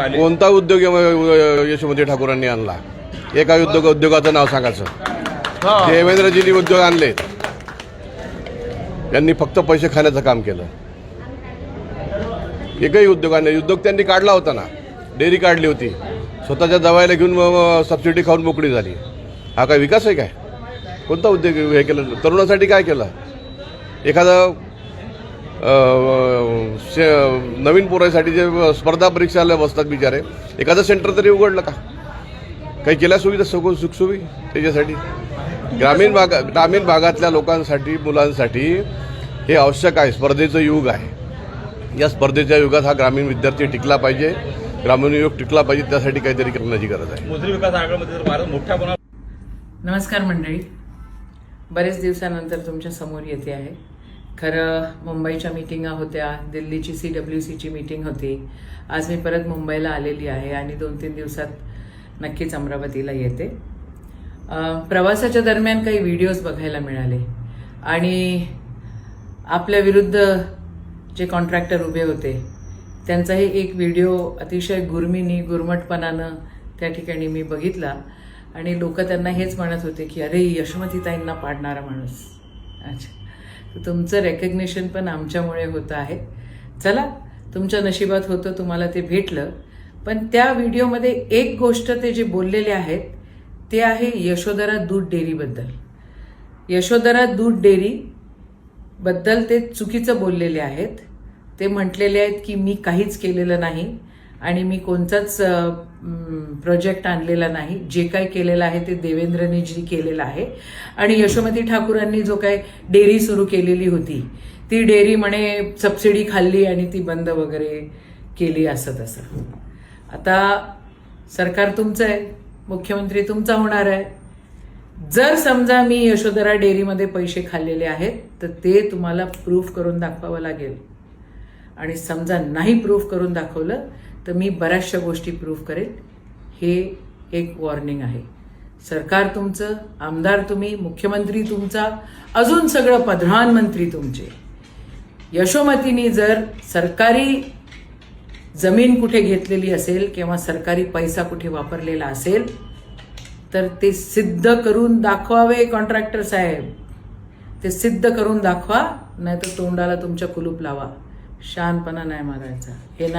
आले. कोणता उद्योग यशोमती ठाकूरांनी आणला? एका उद्योग उद्योगाचं नाव सांगायचं. देवेंद्रजींनी उद्योग आणले. त्यांनी फक्त पैसे खाण्याचं काम केलं. एकही उद्योगाने उद्योग त्यांनी काढला होता ना. डेअरी काढली होती. स्वतःच्या दवायला घेऊन सबसिडी खाऊन मोकळी झाली. हा काय विकास आहे काय? कोणता उद्योग हे केलं? तरुणासाठी काय केलं? एखादं शे- नवीन पोरासाठी जे स्पर्धा परीक्षाला बसतात बिचारे एखादं सेंटर तरी उघडलं का? काही केल्या सुविधा सगळं सुखसुवी त्याच्यासाठी? ग्रामीण भाग ग्रामीण भागातल्या लोकांसाठी मुलांसाठी हे आवश्यक आहे. स्पर्धेचं युग आहे. या स्पर्धेच्या युगात हा ग्रामीण विद्यार्थी टिकला पाहिजे. ग्रामीण युग टिकला पाहिजे त्यासाठी काहीतरी करण्याची गरज आहे. विकास आयोगामध्ये नमस्कार मंडळी. बरेच दिवसानंतर तुमच्यासमोर येते आहे. खरं मुंबईच्या मिटिंगा होत्या. दिल्लीची सी डब्ल्यू सीची मिटिंग होती. आज मी परत मुंबईला आलेली आहे आणि दोन तीन दिवसात नक्कीच अमरावतीला येते. प्रवासाच्या दरम्यान काही व्हिडिओज बघायला मिळाले. आणि आपल्या विरुद्ध जे कॉन्ट्रॅक्टर उभे होते त्यांचाही एक व्हिडिओ अतिशय गुरमीनी गुरमटपणानं त्या ठिकाणी मी बघितला. आणि लोक त्यांना हेच म्हणत होते की अरे यशवंतीताईंना पाडणारा माणूस. अच्छा. तर तुमचं रेकग्नेशन पण आमच्यामुळे होतं आहे. चला तुमच्या नशिबात होतं तुम्हाला ते भेटलं. पण त्या व्हिडिओमध्ये एक गोष्ट ते जे बोललेले आहेत ते आहे यशोधरा दूध डेअरीबद्दल. यशोधरा दूध डेअरीबद्दल ते चुकीचं बोललेले आहेत. ते म्हटलेले आहेत की मी काहीच केलेलं नाही. आणि मी कोणताच प्रोजेक्ट आणलेला नाही. जे काय केलेलं आहे ते देवेंद्रने जी केलेलं आहे. आणि यशोमती ठाकूरांनी जो काय डेअरी सुरू केलेली होती ती डेअरी म्हणे सबसिडी खाल्ली आणि ती बंद वगैरे केली असं तसं. आता सरकार तुमचं आहे मुख्यमंत्री तुमचा होणार आहे. जर समजा मी यशोधरा डेअरीमध्ये पैसे खाल्लेले आहेत तर ते तुम्हाला प्रूफ करून दाखवावं लागेल. आणि समजा नाही प्रूफ करून दाखवलं तर मी बऱ्याचशा गोष्टी प्रूफ करेन. हे एक वॉर्निंग आहे. सरकार तुमचं आमदार तुम्ही मुख्यमंत्री तुमचा अजून सगळं प्रधानमंत्री तुमचे. यशोमतीनी जर सरकारी जमीन कुठे घेतलेली असेल किंवा सरकारी पैसा कुठे वापरलेला असेल तर ते सिद्ध करून दाखवावे कॉन्ट्रॅक्टर साहेब. ते सिद्ध करून दाखवा नाही तर तोंडाला तुमच्या कुलूप लावा. शानपणा नाही मारायचा. हे नाही